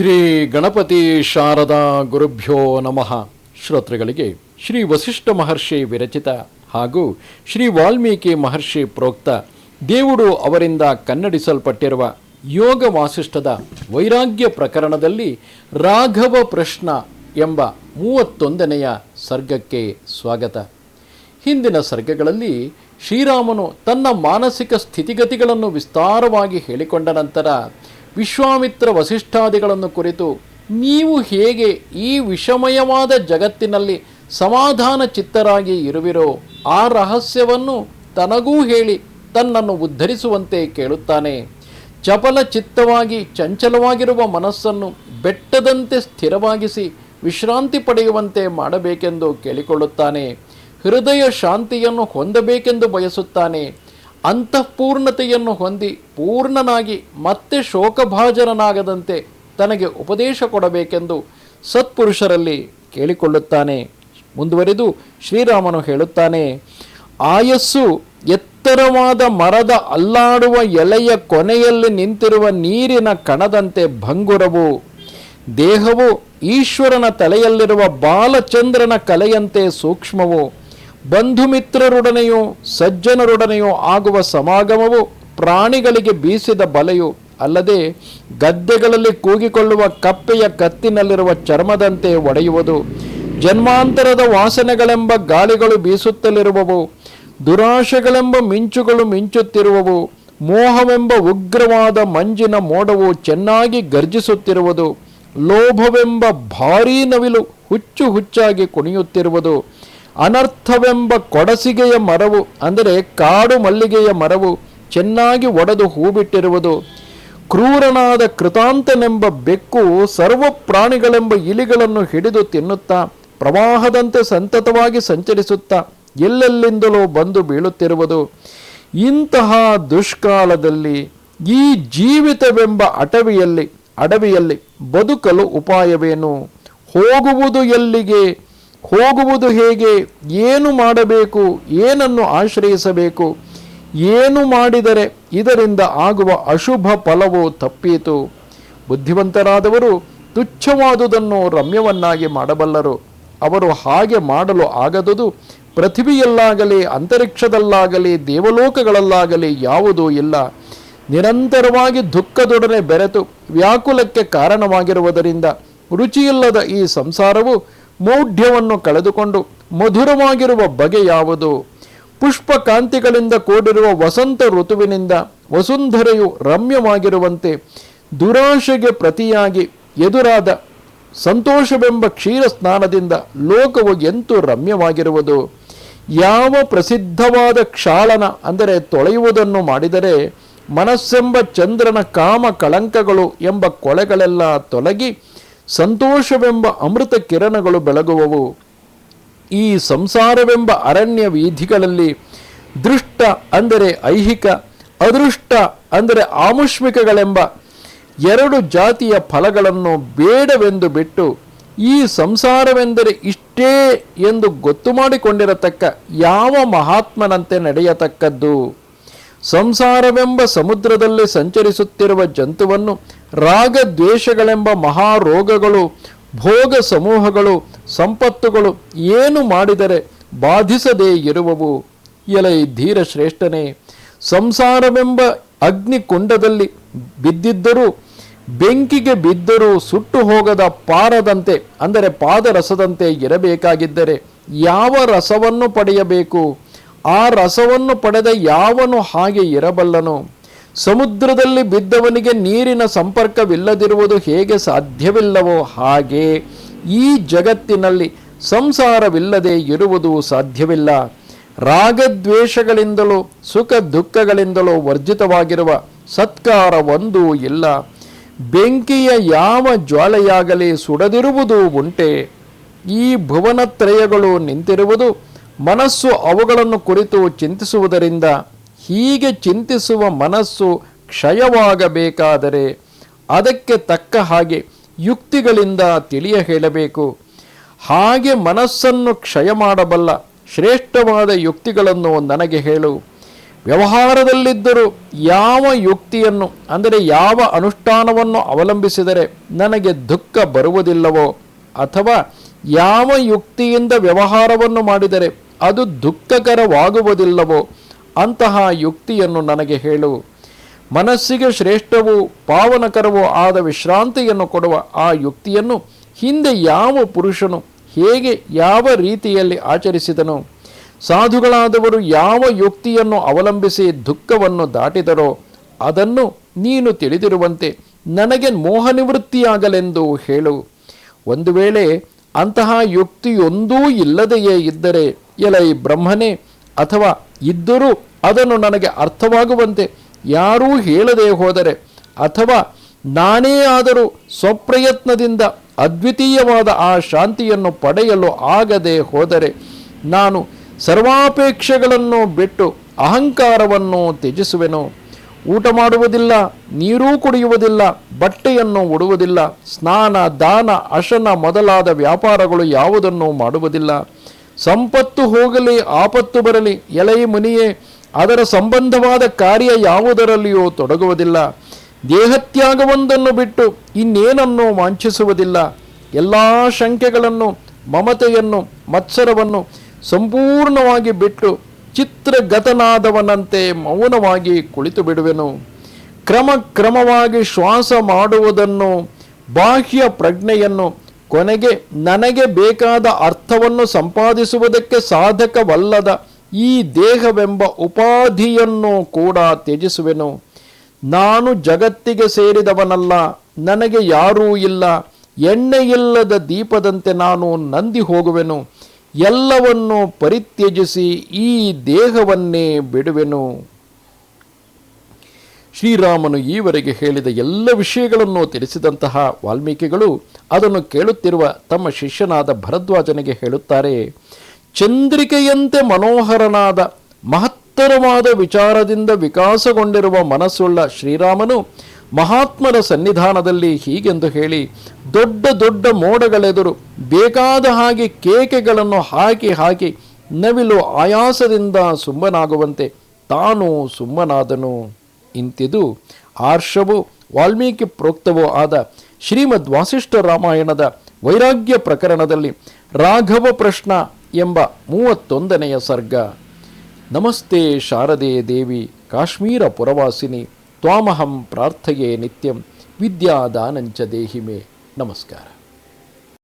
ಶ್ರೀ ಗಣಪತಿ ಶಾರದಾ ಗುರುಭ್ಯೋ ನಮಃ. ಶ್ರೋತೃಗಳಿಗೆ ಶ್ರೀ ವಸಿಷ್ಠ ಮಹರ್ಷಿ ವಿರಚಿತ ಹಾಗೂ ಶ್ರೀ ವಾಲ್ಮೀಕಿ ಮಹರ್ಷಿ ಪ್ರೋಕ್ತ ದೇವುಡು ಅವರಿಂದ ಕನ್ನಡಿಸಲ್ಪಟ್ಟಿರುವ ಯೋಗ ವಾಸಿಷ್ಠದ ವೈರಾಗ್ಯ ಪ್ರಕರಣದಲ್ಲಿ ರಾಘವ ಪ್ರಶ್ನ ಎಂಬ ಮೂವತ್ತೊಂದನೆಯ ಸರ್ಗಕ್ಕೆ ಸ್ವಾಗತ. ಹಿಂದಿನ ಸರ್ಗಗಳಲ್ಲಿ ಶ್ರೀರಾಮನು ತನ್ನ ಮಾನಸಿಕ ಸ್ಥಿತಿಗತಿಗಳನ್ನು ವಿಸ್ತಾರವಾಗಿ ಹೇಳಿಕೊಂಡ ನಂತರ ವಿಶ್ವಾಮಿತ್ರ ವಸಿಷ್ಠಾದಿಗಳನ್ನು ಕುರಿತು ನೀವು ಹೇಗೆ ಈ ವಿಷಮಯವಾದ ಜಗತ್ತಿನಲ್ಲಿ ಸಮಾಧಾನ ಚಿತ್ತರಾಗಿ ಇರುವಿರೋ ಆ ರಹಸ್ಯವನ್ನು ತನಗೂ ಹೇಳಿ ತನ್ನನ್ನು ಉದ್ಧರಿಸುವಂತೆ ಕೇಳುತ್ತಾನೆ. ಚಪಲ ಚಿತ್ತವಾಗಿ ಚಂಚಲವಾಗಿರುವ ಮನಸ್ಸನ್ನು ಬೆಟ್ಟದಂತೆ ಸ್ಥಿರವಾಗಿಸಿ ವಿಶ್ರಾಂತಿ ಪಡೆಯುವಂತೆ ಮಾಡಬೇಕೆಂದು ಕೇಳಿಕೊಳ್ಳುತ್ತಾನೆ. ಹೃದಯ ಶಾಂತಿಯನ್ನು ಹೊಂದಬೇಕೆಂದು ಬಯಸುತ್ತಾನೆ. ಅಂತಃಪೂರ್ಣತೆಯನ್ನು ಹೊಂದಿ ಪೂರ್ಣನಾಗಿ ಮತ್ತೆ ಶೋಕಭಾಜನನಾಗದಂತೆ ತನಗೆ ಉಪದೇಶ ಕೊಡಬೇಕೆಂದು ಸತ್ಪುರುಷರಲ್ಲಿ ಕೇಳಿಕೊಳ್ಳುತ್ತಾನೆ. ಮುಂದುವರೆದು ಶ್ರೀರಾಮನು ಹೇಳುತ್ತಾನೆ, ಆಯಸ್ಸು ಎತ್ತರವಾದ ಮರದ ಅಲ್ಲಾಡುವ ಎಲೆಯ ಕೊನೆಯಲ್ಲಿ ನಿಂತಿರುವ ನೀರಿನ ಕಣದಂತೆ ಭಂಗುರವು, ದೇಹವು ಈಶ್ವರನ ತಲೆಯಲ್ಲಿರುವ ಬಾಲಚಂದ್ರನ ಕಲೆಯಂತೆ ಸೂಕ್ಷ್ಮವು ಬಂಧು ಮಿತ್ರರೊಡನೆಯೂ ಸಜ್ಜನರೊಡನೆಯೂ ಆಗುವ ಸಮಾಗಮವು ಪ್ರಾಣಿಗಳಿಗೆ ಬೀಸಿದ ಬಲೆಯು ಅಲ್ಲದೆ ಗದ್ದೆಗಳಲ್ಲಿ ಕೂಗಿಕೊಳ್ಳುವ ಕಪ್ಪೆಯ ಕತ್ತಿನಲ್ಲಿರುವ ಚರ್ಮದಂತೆ ಒಡೆಯುವುದು. ಜನ್ಮಾಂತರದ ವಾಸನೆಗಳೆಂಬ ಗಾಳಿಗಳು ಬೀಸುತ್ತಲಿರುವವು. ದುರಾಶೆಗಳೆಂಬ ಮಿಂಚುಗಳು ಮಿಂಚುತ್ತಿರುವವು. ಮೋಹವೆಂಬ ಉಗ್ರವಾದ ಮಂಜಿನ ಮೋಡವು ಚೆನ್ನಾಗಿ ಗರ್ಜಿಸುತ್ತಿರುವುದು ಲೋಭವೆಂಬ ಭಾರೀ ನವಿಲು ಹುಚ್ಚು ಹುಚ್ಚಾಗಿ ಕುಣಿಯುತ್ತಿರುವುದು. ಅನರ್ಥವೆಂಬ ಕೊಡಸಿಗೆಯ ಮರವು, ಅಂದರೆ ಕಾಡು ಮಲ್ಲಿಗೆಯ ಮರವು, ಚೆನ್ನಾಗಿ ಒಡೆದು ಹೂಬಿಟ್ಟಿರುವುದು. ಕ್ರೂರನಾದ ಕೃತಾಂತನೆಂಬ ಬೆಕ್ಕು ಸರ್ವ ಪ್ರಾಣಿಗಳೆಂಬ ಇಲಿಗಳನ್ನು ಹಿಡಿದು ತಿನ್ನುತ್ತಾ, ಪ್ರವಾಹದಂತೆ ಸಂತತವಾಗಿ ಸಂಚರಿಸುತ್ತಾ, ಎಲ್ಲೆಲ್ಲಿಂದಲೋ ಬಂದು ಬೀಳುತ್ತಿರುವುದು. ಇಂತಹ ದುಷ್ಕಾಲದಲ್ಲಿ, ಈ ಜೀವಿತವೆಂಬ ಅಟವಿಯಲ್ಲಿ, ಅಡವಿಯಲ್ಲಿ ಬದುಕಲು ಉಪಾಯವೇನು? ಹೋಗುವುದು ಎಲ್ಲಿಗೆ? ಹೋಗುವುದು ಹೇಗೆ? ಏನು ಮಾಡಬೇಕು? ಏನನ್ನು ಆಶ್ರಯಿಸಬೇಕು? ಏನು ಮಾಡಿದರೆ ಇದರಿಂದ ಆಗುವ ಅಶುಭ ಫಲವು ತಪ್ಪೀತು. ಬುದ್ಧಿವಂತರಾದವರು ತುಚ್ಛವಾದುದನ್ನು ರಮ್ಯವನ್ನಾಗಿ ಮಾಡಬಲ್ಲರು. ಅವರು ಹಾಗೆ ಮಾಡಲು ಆಗದುದು ಪೃಥಿವಿಯಲ್ಲಾಗಲಿ, ಅಂತರಿಕ್ಷದಲ್ಲಾಗಲಿ, ದೇವಲೋಕಗಳಲ್ಲಾಗಲಿ ಯಾವುದೂ ಇಲ್ಲ. ನಿರಂತರವಾಗಿ ದುಃಖದೊಡನೆ ಬೆರೆತು ವ್ಯಾಕುಲಕ್ಕೆ ಕಾರಣವಾಗಿರುವುದರಿಂದ ರುಚಿಯಿಲ್ಲದ ಈ ಸಂಸಾರವು ಮೌಢ್ಯವನ್ನು ಕಳೆದುಕೊಂಡು ಮಧುರವಾಗಿರುವ ಬಗೆ ಯಾವುದು? ಪುಷ್ಪ ಕಾಂತಿಗಳಿಂದ ಕೂಡಿರುವ ವಸಂತ ಋತುವಿನಿಂದ ವಸುಂಧರೆಯು ರಮ್ಯವಾಗಿರುವಂತೆ ದುರಾಶೆಗೆ ಪ್ರತಿಯಾಗಿ ಎದುರಾದ ಸಂತೋಷವೆಂಬ ಕ್ಷೀರ ಸ್ನಾನದಿಂದ ಲೋಕವು ಎಂತೂ ರಮ್ಯವಾಗಿರುವುದು? ಯಾವ ಪ್ರಸಿದ್ಧವಾದ ಕ್ಷಾಳನ, ಅಂದರೆ ತೊಳೆಯುವುದನ್ನು ಮಾಡಿದರೆ ಮನಸ್ಸೆಂಬ ಚಂದ್ರನ ಕಾಮ ಕಳಂಕಗಳು ಎಂಬ ಕೊಳೆಗಳೆಲ್ಲ ತೊಲಗಿ ಸಂತೋಷವೆಂಬ ಅಮೃತ ಕಿರಣಗಳು ಬೆಳಗುವವು. ಈ ಸಂಸಾರವೆಂಬ ಅರಣ್ಯ ವೀಧಿಗಳಲ್ಲಿ ದೃಷ್ಟ ಅಂದರೆ ಐಹಿಕ, ಅದೃಷ್ಟ ಅಂದರೆ ಆಮುಷ್ಮಿಕಗಳೆಂಬ ಎರಡು ಜಾತಿಯ ಫಲಗಳನ್ನು ಬೇಡವೆಂದು ಬಿಟ್ಟು ಈ ಸಂಸಾರವೆಂದರೆ ಇಷ್ಟೇ ಎಂದು ಗೊತ್ತು ಮಾಡಿಕೊಂಡಿರತಕ್ಕ ಯಾವ ಮಹಾತ್ಮನಂತೆ ನಡೆಯತಕ್ಕದ್ದು? ಸಂಸಾರವೆಂಬ ಸಮುದ್ರದಲ್ಲಿ ಸಂಚರಿಸುತ್ತಿರುವ ಜಂತುವನ್ನು ರಾಗದ್ವೇಷಗಳೆಂಬ ಮಹಾರೋಗಗಳು ಭೋಗ ಸಮೂಹಗಳು ಸಂಪತ್ತುಗಳು ಏನು ಮಾಡಿದರೆ ಬಾಧಿಸದೇ ಇರುವವು? ಎಲೈ ಧೀರ ಶ್ರೇಷ್ಠನೇ ಸಂಸಾರವೆಂಬ ಅಗ್ನಿಕುಂಡದಲ್ಲಿ ಬಿದ್ದಿದ್ದರೂ, ಬೆಂಕಿಗೆ ಬಿದ್ದರೂ ಸುಟ್ಟು ಹೋಗದ ಪಾರದಂತೆ, ಅಂದರೆ ಪಾದರಸದಂತೆ ಇರಬೇಕಾಗಿದ್ದರೆ ಯಾವ ರಸವನ್ನು ಪಡೆಯಬೇಕು? ಆ ರಸವನ್ನು ಪಡೆದ ಯಾವನು ಹಾಗೆ ಇರಬಲ್ಲನು? ಸಮುದ್ರದಲ್ಲಿ ಬಿದ್ದವನಿಗೆ ನೀರಿನ ಸಂಪರ್ಕವಿಲ್ಲದಿರುವುದು ಹೇಗೆ ಸಾಧ್ಯವಿಲ್ಲವೋ ಹಾಗೆ ಈ ಜಗತ್ತಿನಲ್ಲಿ ಸಂಸಾರವಿಲ್ಲದೆ ಇರುವುದು ಸಾಧ್ಯವಿಲ್ಲ. ರಾಗದ್ವೇಷಗಳಿಂದಲೂ ಸುಖ ದುಃಖಗಳಿಂದಲೂ ವರ್ಜಿತವಾಗಿರುವ ಸತ್ಕಾರ ಒಂದೂ ಇಲ್ಲ. ಬೆಂಕಿಯ ಯಾವ ಜ್ವಾಲೆಯಾಗಲಿ ಸುಡದಿರುವುದು ಉಂಟೆ. ಈ ಭುವನತ್ರಯಗಳು ನಿಂತಿರುವುದು ಮನಸ್ಸು ಅವುಗಳನ್ನು ಕುರಿತು ಚಿಂತಿಸುವುದರಿಂದ ಹೀಗೆ ಚಿಂತಿಸುವ ಮನಸ್ಸು ಕ್ಷಯವಾಗಬೇಕಾದರೆ ಅದಕ್ಕೆ ತಕ್ಕ ಹಾಗೆ ಯುಕ್ತಿಗಳಿಂದ ತಿಳಿಯ ಹೇಳಬೇಕು. ಹಾಗೆ ಮನಸ್ಸನ್ನು ಕ್ಷಯ ಮಾಡಬಲ್ಲ ಶ್ರೇಷ್ಠವಾದ ಯುಕ್ತಿಗಳನ್ನು ನನಗೆ ಹೇಳು. ವ್ಯವಹಾರದಲ್ಲಿದ್ದರೂ ಯಾವ ಯುಕ್ತಿಯನ್ನು, ಅಂದರೆ ಯಾವ ಅನುಷ್ಠಾನವನ್ನು ಅವಲಂಬಿಸಿದರೆ ನನಗೆ ದುಃಖ ಬರುವುದಿಲ್ಲವೋ, ಅಥವಾ ಯಾವ ಯುಕ್ತಿಯಿಂದ ವ್ಯವಹಾರವನ್ನು ಮಾಡಿದರೆ ಅದು ದುಃಖಕರವಾಗುವುದಿಲ್ಲವೋ ಅಂತಹ ಯುಕ್ತಿಯನ್ನು ನನಗೆ ಹೇಳು. ಮನಸ್ಸಿಗೆ ಶ್ರೇಷ್ಠವೂ ಪಾವನಕರವೂ ಆದ ವಿಶ್ರಾಂತಿಯನ್ನು ಕೊಡುವ ಆ ಯುಕ್ತಿಯನ್ನು ಹಿಂದೆ ಯಾವ ಪುರುಷನು ಹೇಗೆ ಯಾವ ರೀತಿಯಲ್ಲಿ ಆಚರಿಸಿದನು? ಸಾಧುಗಳಾದವರು ಯಾವ ಯುಕ್ತಿಯನ್ನು ಅವಲಂಬಿಸಿ ದುಃಖವನ್ನು ದಾಟಿದರೋ ಅದನ್ನು ನೀನು ತಿಳಿದಿರುವಂತೆ ನನಗೆ ಮೋಹನಿವೃತ್ತಿಯಾಗಲೆಂದು ಹೇಳು. ಒಂದು ವೇಳೆ ಅಂತಹ ಯುಕ್ತಿಯೊಂದೂ ಇಲ್ಲದೆಯೇ ಇದ್ದರೆ ಎಲೈ ಬ್ರಹ್ಮನೇ ಅಥವಾ ಇದ್ದರೂ ಅದನ್ನು ನನಗೆ ಅರ್ಥವಾಗುವಂತೆ ಯಾರೂ ಹೇಳದೆ ಹೋದರೆ ಅಥವಾ ನಾನೇ ಆದರೂ ಸ್ವಪ್ರಯತ್ನದಿಂದ ಅದ್ವಿತೀಯವಾದ ಆ ಶಾಂತಿಯನ್ನು ಪಡೆಯಲು ಆಗದೆ ಹೋದರೆ ನಾನು ಸರ್ವಾಪೇಕ್ಷೆಗಳನ್ನು ಬಿಟ್ಟು ಅಹಂಕಾರವನ್ನು ತ್ಯಜಿಸುವೆನು. ಊಟ ಮಾಡುವುದಿಲ್ಲ, ನೀರೂ ಕುಡಿಯುವುದಿಲ್ಲ, ಬಟ್ಟೆಯನ್ನು ಉಡುವುದಿಲ್ಲ, ಸ್ನಾನ, ದಾನ, ಅಶನ ಮೊದಲಾದ ವ್ಯಾಪಾರಗಳು ಯಾವುದನ್ನು ಮಾಡುವುದಿಲ್ಲ. ಸಂಪತ್ತು ಹೋಗಲಿ, ಆಪತ್ತು ಬರಲಿ ಎಲೈ ಮುನಿಯೇ, ಅದರ ಸಂಬಂಧವಾದ ಕಾರ್ಯ ಯಾವುದರಲ್ಲಿಯೂ ತೊಡಗುವುದಿಲ್ಲ. ದೇಹತ್ಯಾಗವೊಂದನ್ನು ಬಿಟ್ಟು ಇನ್ನೇನನ್ನು ವಾಂಛಿಸುವುದಿಲ್ಲ. ಎಲ್ಲ ಶಂಕೆಗಳನ್ನು, ಮಮತೆಯನ್ನು, ಮತ್ಸರವನ್ನು ಸಂಪೂರ್ಣವಾಗಿ ಬಿಟ್ಟು ಚಿತ್ರಗತನಾದವನಂತೆ ಮೌನವಾಗಿ ಕುಳಿತು ಬಿಡುವೆನು ಕ್ರಮ ಕ್ರಮವಾಗಿ ಶ್ವಾಸ ಮಾಡುವುದನ್ನು, ಬಾಹ್ಯ ಪ್ರಜ್ಞೆಯನ್ನು ಕೊನೆಗೆ ನನಗೆ ಬೇಕಾದ ಅರ್ಥವನ್ನು ಸಂಪಾದಿಸುವುದಕ್ಕೆ ಸಾಧಕವಲ್ಲದ ಈ ದೇಹವೆಂಬ ಉಪಾಧಿಯನ್ನು ಕೂಡ ತ್ಯಜಿಸುವೆನು. ನಾನು ಜಗತ್ತಿಗೆ ಸೇರಿದವನಲ್ಲ, ನನಗೆ ಯಾರೂ ಇಲ್ಲ ಎಣ್ಣೆಯಿಲ್ಲದ ದೀಪದಂತೆ ನಾನು ನಂದಿ ಹೋಗುವೆನು. ಎಲ್ಲವನ್ನು ಪರಿತ್ಯಜಿಸಿ ಈ ದೇಹವನ್ನೇ ಬಿಡುವೆನು. ಶ್ರೀರಾಮನು ಈವರೆಗೆ ಹೇಳಿದ ಎಲ್ಲ ವಿಷಯಗಳನ್ನು ತಿಳಿಸಿದಂತಹ ವಾಲ್ಮೀಕಿಗಳು ಅದನ್ನು ಕೇಳುತ್ತಿರುವ ತಮ್ಮ ಶಿಷ್ಯನಾದ ಭರದ್ವಾಜನಿಗೆ ಹೇಳುತ್ತಾರೆ, ಚಂದ್ರಿಕೆಯಂತೆ ಮನೋಹರನಾದ, ಮಹತ್ತರವಾದ ವಿಚಾರದಿಂದ ವಿಕಾಸಗೊಂಡಿರುವ ಮನಸ್ಸುಳ್ಳ ಶ್ರೀರಾಮನು ಮಹಾತ್ಮರ ಸನ್ನಿಧಾನದಲ್ಲಿ ಹೀಗೆಂದು ಹೇಳಿ, ದೊಡ್ಡ ದೊಡ್ಡ ಮೋಡಗಳೆದುರು ಬೇಕಾದ ಹಾಗೆ ಕೇಕೆಗಳನ್ನು ಹಾಕಿ ಹಾಕಿ ನವಿಲು ಆಯಾಸದಿಂದ ಸುಮ್ಮನಾಗುವಂತೆ ತಾನು ಸುಮ್ಮನಾದನು ಇಂತಿದು, ಆರ್ಷವು ವಾಲ್ಮೀಕಿ ಪ್ರೋಕ್ತವೋ ಆದ ಶ್ರೀಮದ್ ವಾಸಿಷ್ಠ ರಾಮಾಯಣದ ವೈರಾಗ್ಯ ಪ್ರಕರಣದಲ್ಲಿ ರಾಘವ ಪ್ರಶ್ನ ಎಂಬ ಮೂವತ್ತೊಂದನೆಯ ಸರ್ಗ. ನಮಸ್ತೆ ಶಾರದೆ ದೇವಿ, ಕಾಶ್ಮೀರ ಪುರವಾಸಿನಿ, ತ್ವಾಮಹಂ ಪ್ರಾರ್ಥಯೇ ನಿತ್ಯಂ, ವಿದ್ಯಾದಾನಂಚ ದೇಹಿಮೆ. ನಮಸ್ಕಾರ.